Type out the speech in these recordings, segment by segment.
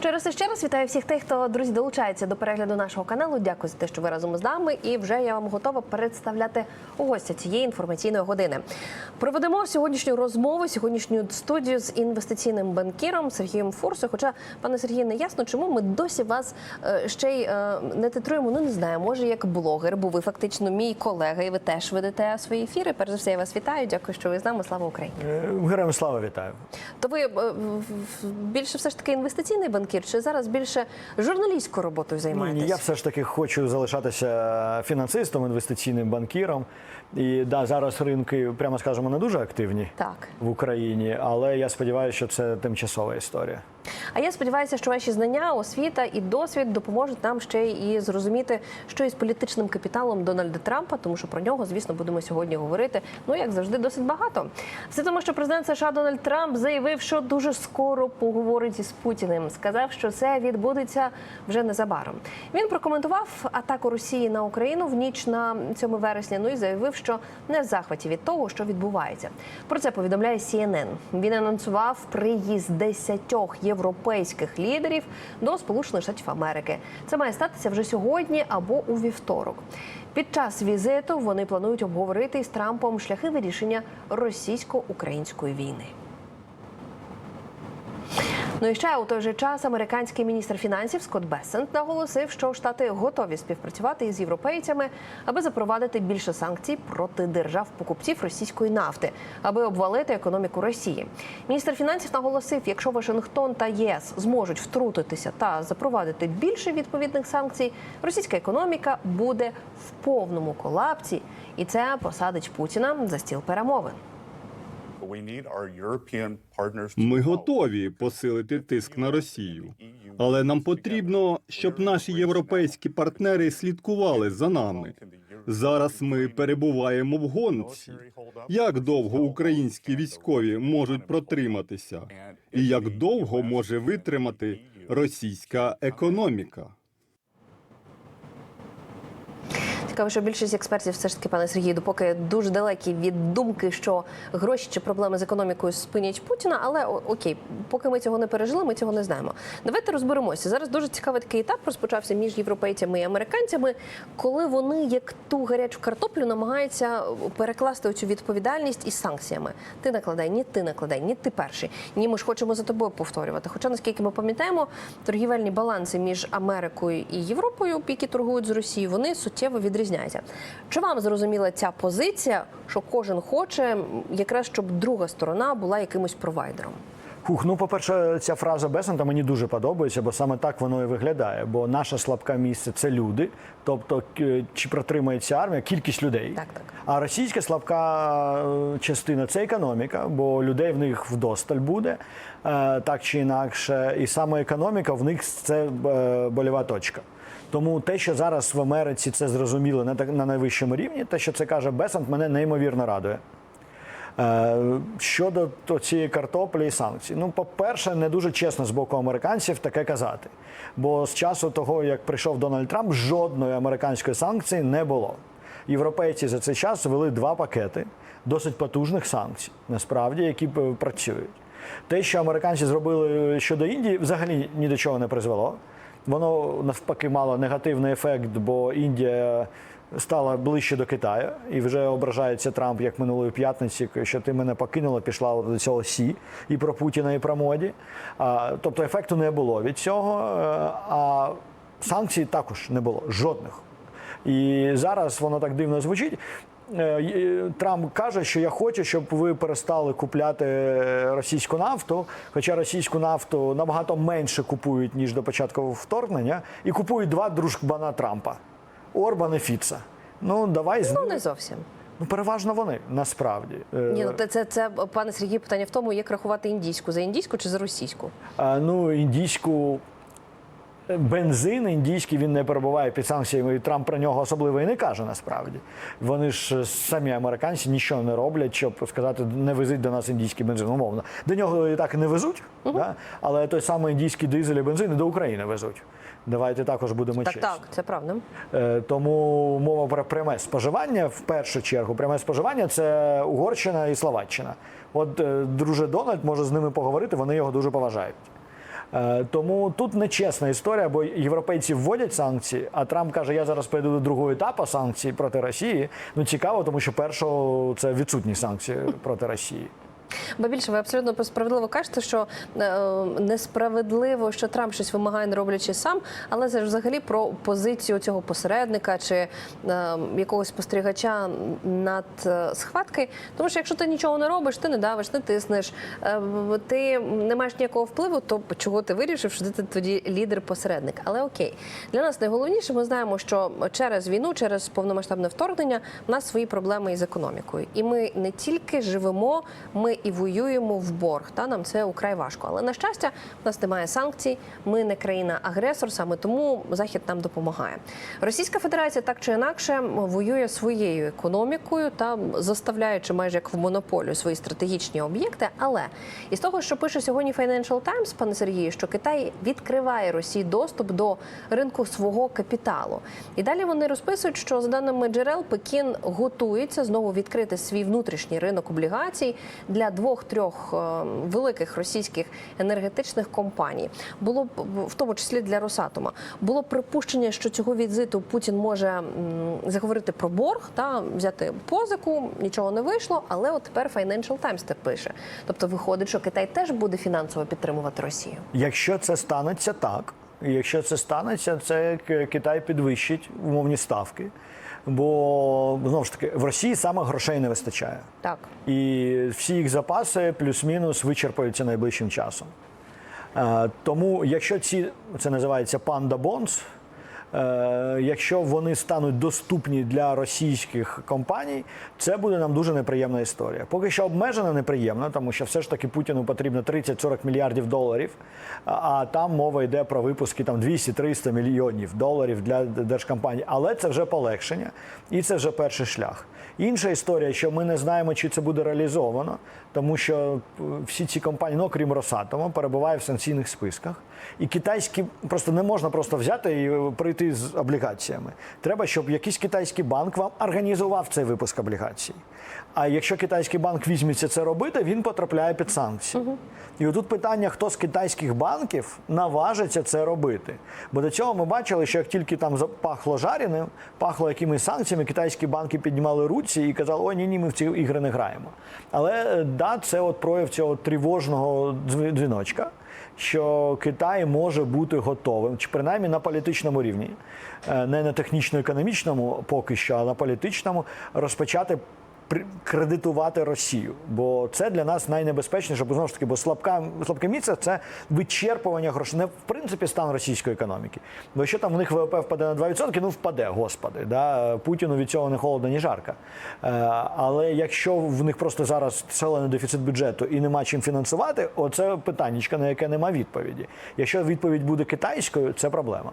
Ще раз і ще раз вітаю всіх тих, хто друзі долучається до перегляду нашого каналу. Дякую за те, що ви разом з нами. І вже я вам готова представляти гостя цієї інформаційної години. Проведемо сьогоднішню розмову, сьогоднішню студію з інвестиційним банкіром Сергієм Фурсою. Хоча, пане Сергію, не ясно, чому ми досі вас е, ще й е, не титруємо. Ну не знаю, може як блогер, бо ви фактично мій колега, і ви теж ведете свої ефіри. Перш за все, я вас вітаю. Дякую, що ви з нами. Слава Україні. Е, Героям слава вітаю. То ви більше все ж таки інвестиційний банкір, чи зараз більше журналістською роботою займаєтесь? я все ж таки хочу залишатися фінансистом, інвестиційним банкіром. І да, зараз ринки, прямо скажемо, не дуже активні Так. в Україні, але я сподіваюся, що це тимчасова історія. А я сподіваюся, що ваші знання, освіта і досвід допоможуть нам ще і зрозуміти, що із політичним капіталом Дональда Трампа, тому що про нього, звісно, будемо сьогодні говорити. Ну як завжди, досить багато. Все тому, що президент США Дональд Трамп заявив, що дуже скоро поговорить із Путіним. Сказав, що це відбудеться вже незабаром. Він прокоментував атаку Росії на Україну в ніч на 7 вересня. Ну і заявив, що не в захваті від того, що відбувається. Про це повідомляє CNN. Він анонсував приїзд десятьох європейських лідерів до Сполучених Штатів Америки. Це має статися вже сьогодні або у вівторок. Під час візиту вони планують обговорити із Трампом шляхи вирішення російсько-української війни. Ну і ще у той же час американський міністр фінансів Скотт Бессент наголосив, що штати готові співпрацювати із європейцями, аби запровадити більше санкцій проти держав-покупців російської нафти, аби обвалити економіку Росії. Міністр фінансів наголосив, якщо Вашингтон та ЄС зможуть втрутитися та запровадити більше відповідних санкцій, російська економіка буде в повному колапсі, і це посадить Путіна за стіл перемовин. Ми готові посилити тиск на Росію, але нам потрібно, щоб наші європейські партнери слідкували за нами. Зараз ми перебуваємо в гонці. Як довго українські військові можуть протриматися, і як довго може витримати російська економіка? Цікаво, що більшість експертів все ж таки, пане Сергію, допоки дуже далекі від думки, що гроші чи проблеми з економікою спинять Путіна. Але окей, поки ми цього не пережили, ми цього не знаємо. Давайте розберемося. Зараз дуже цікавий такий етап розпочався між європейцями і американцями, коли вони як ту гарячу картоплю намагаються перекласти цю відповідальність із санкціями. Ти накладай, ні, ти накладай, ні, ти перший. Ні, ми ж хочемо за тобою повторювати. Хоча, наскільки ми пам'ятаємо, торгівельні баланси між Америкою і Європою, які торгують з Росією, вони суттєво відрізняються. Чи вам зрозуміла ця позиція, що кожен хоче якраз щоб друга сторона була якимось провайдером? Хух, ну, по-перше, ця фраза Бесента мені дуже подобається, бо саме так воно і виглядає. Бо наше слабке місце це люди, тобто чи протримається армія, кількість людей. Так, так. А російська слабка е, частина це економіка, бо людей в них вдосталь буде, е, так чи інакше. І саме економіка в них це е, больова точка. Тому те, що зараз в Америці це зрозуміло на на найвищому рівні, те, що це каже Бесант, мене неймовірно радує. Е, Щодо цієї картоплі і санкцій, ну, по-перше, не дуже чесно з боку американців таке казати. Бо з часу того, як прийшов Дональд Трамп, жодної американської санкції не було. Європейці за цей час ввели два пакети досить потужних санкцій, насправді, які працюють. Те, що американці зробили щодо Індії, взагалі ні до чого не призвело. Воно навпаки мало негативний ефект, бо Індія стала ближче до Китаю, і вже ображається Трамп як минулої п'ятниці, що ти мене покинула, пішла до цього сі і про Путіна, і про моді. А, тобто ефекту не було від цього. е, А санкцій також не було жодних. І зараз воно так дивно звучить. Е, Трамп каже, що я хочу, щоб ви перестали купляти російську нафту, хоча російську нафту набагато менше купують, ніж до початку вторгнення, і купують два дружбана Трампа Орбан і Фіца. Ну, давай з Ну не зовсім. Ну, переважно вони насправді. Е, Ні, ну це, це, пане Сергію, питання в тому, як рахувати індійську за індійську чи за російську. А, ну, індійську бензин індійський він не перебуває під санкціями, і Трамп про нього особливо і не каже насправді. Вони ж самі американці нічого не роблять, щоб сказати, не везіть до нас індійський бензин. Умовно. До нього і так не везуть, да? але той самий індійський дизель і бензин і до України везуть. Давайте також будемо Так, чесні. так, це правда. Е, Тому мова про пряме споживання в першу чергу. Пряме споживання це Угорщина і Словаччина. От е, друже Дональд може з ними поговорити, вони його дуже поважають. Е, Тому тут нечесна історія, бо європейці вводять санкції, а Трамп каже, я зараз перейду до другого етапу санкцій проти Росії. Ну цікаво, тому що першого це відсутні санкції проти Росії. Бо більше ви абсолютно справедливо кажете, що е, несправедливо, що Трамп щось вимагає, не роблячи сам, але це ж взагалі про позицію цього посередника чи е, якогось спостерігача над е, схватки. Тому що якщо ти нічого не робиш, ти не давиш, не тиснеш, е, ти не маєш ніякого впливу, то чого ти вирішив, що ти тоді лідер-посередник. Але окей, для нас найголовніше, ми знаємо, що через війну, через повномасштабне вторгнення, в нас свої проблеми із економікою, і ми не тільки живемо, ми і воюємо в борг. Та нам це украй важко. Але на щастя, в нас немає санкцій. Ми не країна-агресор, саме тому захід нам допомагає. Російська Федерація так чи інакше воює своєю економікою та заставляючи майже як в монополію свої стратегічні об'єкти. Але із того, що пише сьогодні Financial Times, пане Сергію, що Китай відкриває Росії доступ до ринку свого капіталу. І далі вони розписують, що за даними джерел Пекін готується знову відкрити свій внутрішній ринок облігацій для двох-трьох е, великих російських енергетичних компаній. Було б в тому числі для Росатома. Було припущення, що цього візиту Путін може заговорити про борг та взяти позику. Нічого не вийшло, але от тепер Financial Times це пише. Тобто виходить, що Китай теж буде фінансово підтримувати Росію. Якщо це станеться так, якщо це станеться, це Китай підвищить умовні ставки. Бо знову ж таки в Росії саме грошей не вистачає. Так. І всі їх запаси плюс-мінус вичерпаються найближчим часом. Е, Тому, якщо ці це називається панда бонс, якщо вони стануть доступні для російських компаній, це буде нам дуже неприємна історія. Поки що обмежена неприємна, тому що все ж таки Путіну потрібно 30-40 мільярдів доларів, а- там мова йде про випуски там 200-300 мільйонів доларів для держкомпаній. Але це вже полегшення, і це вже перший шлях. Інша історія, що ми не знаємо, чи це буде реалізовано, тому що е, всі ці компанії, ну окрім Росатома, перебувають в санкційних списках. І китайські просто не можна просто взяти і е, прийти з облігаціями. Треба, щоб якийсь китайський банк вам організував цей випуск облігацій. А якщо китайський банк візьметься це робити, він потрапляє під санкції. І отут питання, хто з китайських банків наважиться це робити. Бо до цього ми бачили, що як тільки там запахло жареним, пахло якимись санкціями, китайські банки піднімали руці і казали, ой, ні, ні, ми в ці ігри не граємо. Але е, да, це от прояв цього тривожного дзві- дзвіночка. Що Китай може бути готовим, чи принаймні на політичному рівні, е, не на технічно-економічному поки що, а на політичному розпочати кредитувати Росію, бо це для нас найнебезпечніше, бо знову ж таки, бо слабка слабке місце це вичерпування грошей. Не в принципі стан російської економіки. Бо якщо там в них ВВП впаде на 2%, ну впаде, господи. Да? Путіну від цього не холодно, ні жарко. Е, але якщо в них просто зараз шалений дефіцит бюджету і нема чим фінансувати, оце питаннячка, на яке нема відповіді. Якщо відповідь буде китайською, це проблема.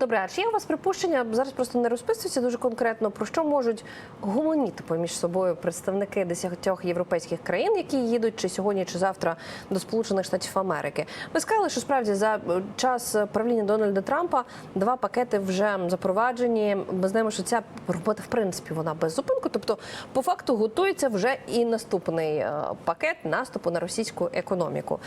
Добре, а чи є у вас припущення? Зараз просто не розписується дуже конкретно про що можуть гомоніти поміж собою представники десятьох європейських країн, які їдуть чи сьогодні, чи завтра до Сполучених Штатів Америки. Ви сказали, що справді за е, час правління Дональда Трампа два пакети вже запроваджені. Ми знаємо, що ця робота в принципі вона без зупинку. Тобто, по факту готується вже і наступний е, пакет наступу на російську економіку.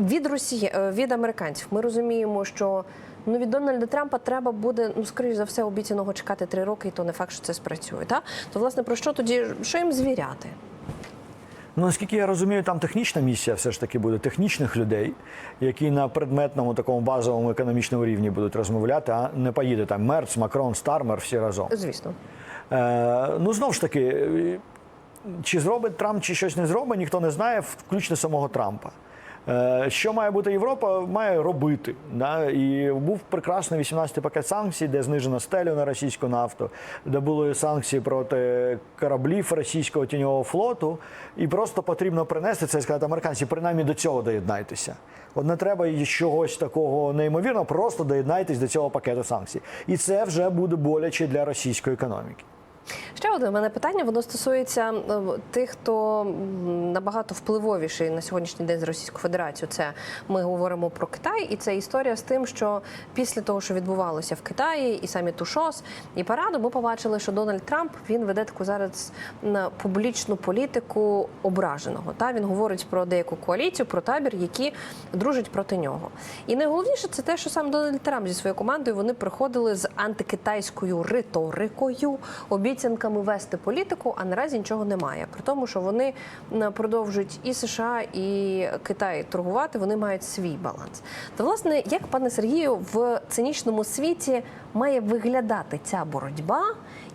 Від Росії е, від американців ми розуміємо, що ну від Дональда Трампа треба буде ну скоріш за все обіцяного чекати три роки, і то не факт, що це спрацює. Та то власне про що тоді що їм звіряти? Ну, наскільки я розумію, там технічна місія все ж таки буде технічних людей, які на предметному такому базовому економічному рівні будуть розмовляти, а не поїде там Мерц, Макрон, Стармер всі разом. Звісно, Е, ну знову ж таки, е, чи зробить Трамп, чи щось не зробить, ніхто не знає, включно самого Трампа. Е, Що має бути Європа, має робити. Да? І був прекрасний 18-й пакет санкцій, де знижено стелю на російську нафту, де були санкції проти кораблів російського тіньового флоту. І просто потрібно принести це і сказати, американці, принаймні до цього доєднайтеся. От не треба чогось такого неймовірного, просто доєднайтесь до цього пакету санкцій. І це вже буде боляче для російської економіки. Ще одне мене питання. Воно стосується е, тих, хто набагато впливовіший на сьогоднішній день з Російською Федерацією. Це ми говоримо про Китай, і це історія з тим, що після того, що відбувалося в Китаї, і самі Тушос, і параду, ми побачили, що Дональд Трамп він веде таку зараз на публічну політику ображеного. Та він говорить про деяку коаліцію, про табір, які дружать проти нього. І найголовніше це те, що сам Дональд Трамп зі своєю командою вони приходили з антикитайською риторикою, обіцянками вести політику, а наразі нічого немає. При тому, що вони продовжують і США, і Китай торгувати, вони мають свій баланс. То власне, як пане Сергію, в цинічному світі має виглядати ця боротьба,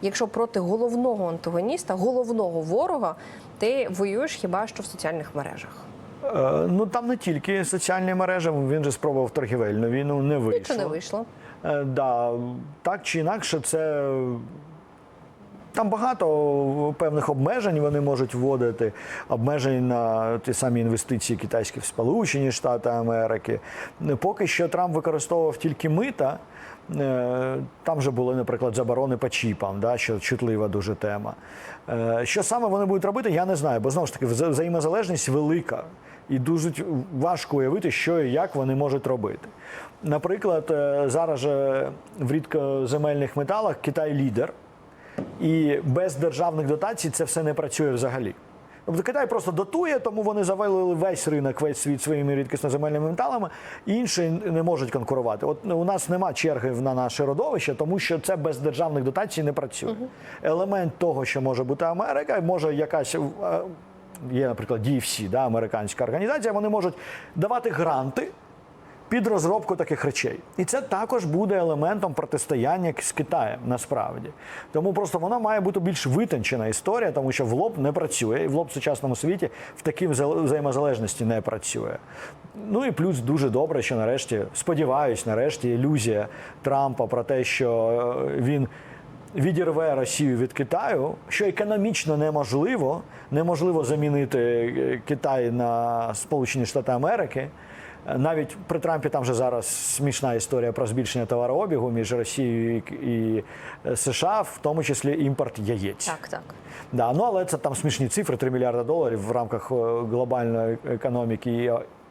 якщо проти головного антагоніста, головного ворога, ти воюєш хіба що в соціальних мережах? Е, Ну там не тільки соціальні мережі, він же спробував торгівельну війну, не вийшло. Нічого не вийшло. Е, Да, так чи інакше, це там багато певних обмежень вони можуть вводити. Обмежень на ті самі інвестиції китайські в Сполучені Штати Америки. Поки що Трамп використовував тільки мита. Е, Там вже були, наприклад, заборони по чіпам, да, що чутлива дуже тема. Е, Що саме вони будуть робити, я не знаю, бо знову ж таки взаємозалежність велика. І дуже важко уявити, що і як вони можуть робити. Наприклад, е, зараз же в рідкоземельних металах Китай лідер, і без державних дотацій це все не працює взагалі. Тобто Китай просто дотує, тому вони завалили весь ринок, весь світ своїми рідкісноземельними металами, інші не можуть конкурувати. От у нас нема черги на наше родовище, тому що це без державних дотацій не працює. Елемент того, що може бути Америка, може якась. е, Є, наприклад, DFC, да, американська організація, вони можуть давати гранти під розробку таких речей. І це також буде елементом протистояння з Китаєм насправді. Тому просто вона має бути більш витончена історія, тому що в лоб не працює, і в лоб в сучасному світі в такій взаємозалежності не працює. Ну і плюс дуже добре, що нарешті, сподіваюсь, нарешті ілюзія Трампа про те, що е, він. Відірве Росію від Китаю, що економічно неможливо, неможливо замінити е, Китай на Сполучені Штати Америки. Навіть при Трампі там вже зараз смішна історія про збільшення товарообігу між Росією і, і США, в тому числі імпорт яєць. Так, так. Да, ну але це там смішні цифри 3 мільярди доларів в рамках е, глобальної економіки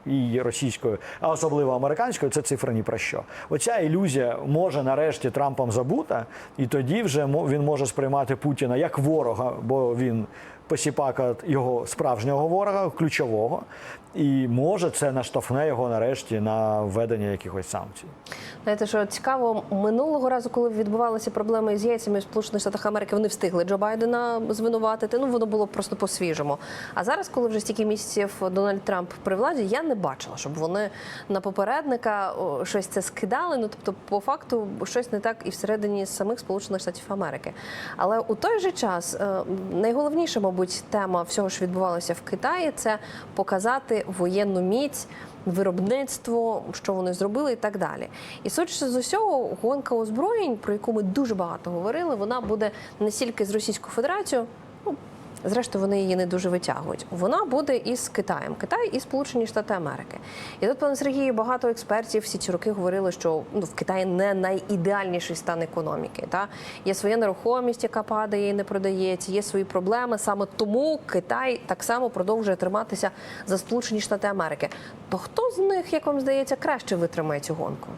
і, і російської, а особливо американської, це цифра ні про що. Оця ілюзія може нарешті Трампом забута, і тоді вже він може сприймати Путіна як ворога, бо він посіпака його справжнього ворога, ключового, і може це наштовхне його нарешті на введення якихось санкцій. Знаєте, що цікаво, минулого разу, коли відбувалися проблеми з яйцями в Сполучених Штатах Америки, вони встигли Джо Байдена звинуватити. Ну воно було просто по-свіжому. А зараз, коли вже стільки місяців Дональд Трамп при владі, я не бачила, щоб вони на попередника щось це скидали. Ну тобто, по факту, щось не так і всередині самих Сполучених Штатів Америки. Але у той же час е, найголовніша, мабуть, тема всього, що відбувалося в Китаї, це показати воєнну міць виробництво, що вони зробили, і так далі. І судячи з усього, гонка озброєнь, про яку ми дуже багато говорили, вона буде не стільки з Російською Федерацією. Зрештою, вони її не дуже витягують. Вона буде із Китаєм, Китай і Сполучені Штати Америки. І тут, пане Сергію, багато експертів всі ці роки говорили, що ну в Китаї не найідеальніший стан економіки. Та є своя нерухомість, яка падає і не продається, є свої проблеми. Саме тому Китай так само продовжує триматися за Сполучені Штати Америки. То хто з них, як вам здається, краще витримає цю гонку?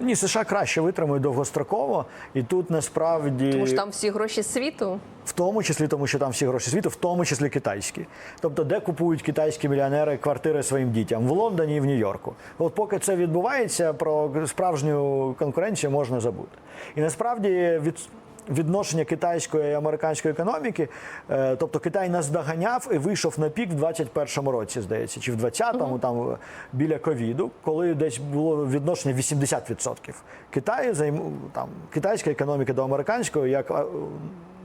Ні, США краще витримують довгостроково, і тут насправді Тому що там всі гроші світу. в тому числі тому, що там всі гроші світу, в тому числі китайські. Тобто, де купують китайські мільйонери квартири своїм дітям в Лондоні і в Нью-Йорку. От поки це відбувається, про справжню конкуренцію можна забути. І насправді від. Відношення китайської і американської економіки, е, тобто Китай наздоганяв і вийшов на пік в 21-му році, здається, чи в 20-му, там е, біля ковіду, коли десь було відношення 80%. Китай займ, там китайська економіка до американської як е,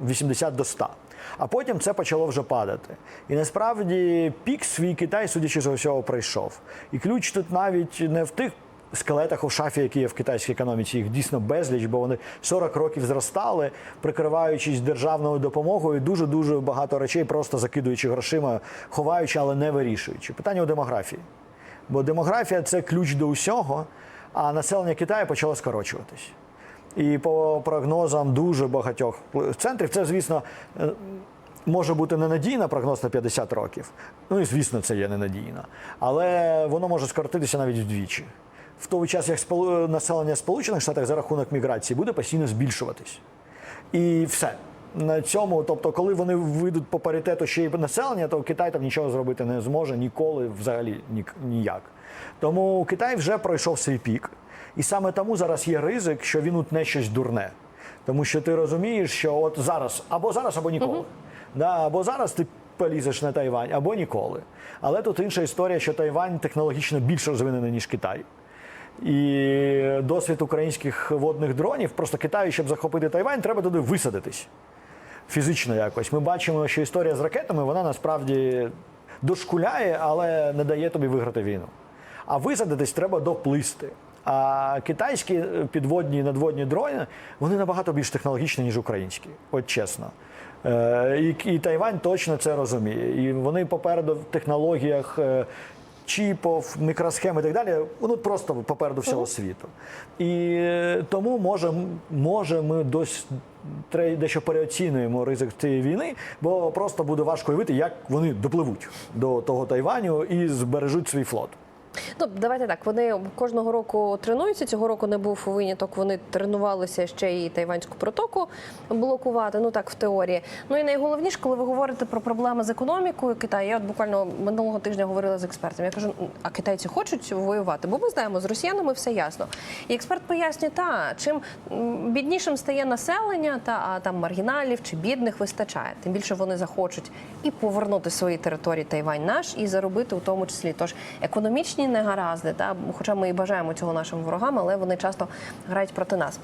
80 до 100. А потім це почало вже падати. І насправді пік свій Китай, судячи з усього, пройшов. І ключ тут навіть не в тих скелетах у шафі, які є в китайській економіці. Їх дійсно безліч, бо вони 40 років зростали, прикриваючись державною допомогою, дуже дуже багато речей, просто закидуючи грошима, ховаючи, але не вирішуючи. Питання у демографії. Бо демографія це ключ до усього, а населення Китаю почало скорочуватись. І по прогнозам дуже багатьох центрів, це, звісно, е, може бути ненадійна прогноз на 50 років. Ну і звісно, це є ненадійно. Але воно може скоротитися навіть вдвічі. В той час, як сполу- населення Сполучених Штатів за рахунок міграції буде постійно збільшуватись. І все. На цьому, тобто, коли вони вийдуть по паритету ще й населення, то Китай там нічого зробити не зможе ніколи, взагалі ні, ніяк. Тому Китай вже пройшов свій пік. І саме тому зараз є ризик, що він утне щось дурне. Тому що ти розумієш, що от зараз або зараз, або ніколи. Да, або зараз ти полізеш на Тайвань, або ніколи. Але тут інша історія, що Тайвань технологічно більш розвинений, ніж Китай. І досвід українських водних дронів, просто Китаю, щоб захопити Тайвань, треба туди висадитись фізично якось. Ми бачимо, що історія з ракетами вона насправді дошкуляє, але не дає тобі виграти війну. А висадитись треба доплисти. А китайські е, підводні і надводні дрони вони набагато більш технологічні, ніж українські, от чесно. Е, І, і Тайвань точно це розуміє. І вони попереду в технологіях чіпов, мікросхем і так далі. Воно просто попереду всього світу. І е, тому може, може ми дось дещо переоцінюємо ризик цієї війни, бо просто буде важко уявити, як вони допливуть до того Тайваню і збережуть свій флот. Ну, давайте так. Вони кожного року тренуються. Цього року не був виняток. Вони тренувалися ще і тайванську протоку блокувати. Ну так в теорії. Ну і найголовніше, коли ви говорите про проблеми з економікою Китаю. Я от буквально минулого тижня говорила з експертами. Я кажу, а китайці хочуть воювати? Бо ми знаємо, з росіянами все ясно. І експерт пояснює, та чим біднішим стає населення, та а там маргіналів чи бідних вистачає. Тим більше вони захочуть і повернути свої території Тайвань наш і заробити у тому числі. Тож економічні негаразди, та хоча ми і бажаємо цього нашим ворогам, але вони часто грають проти нас.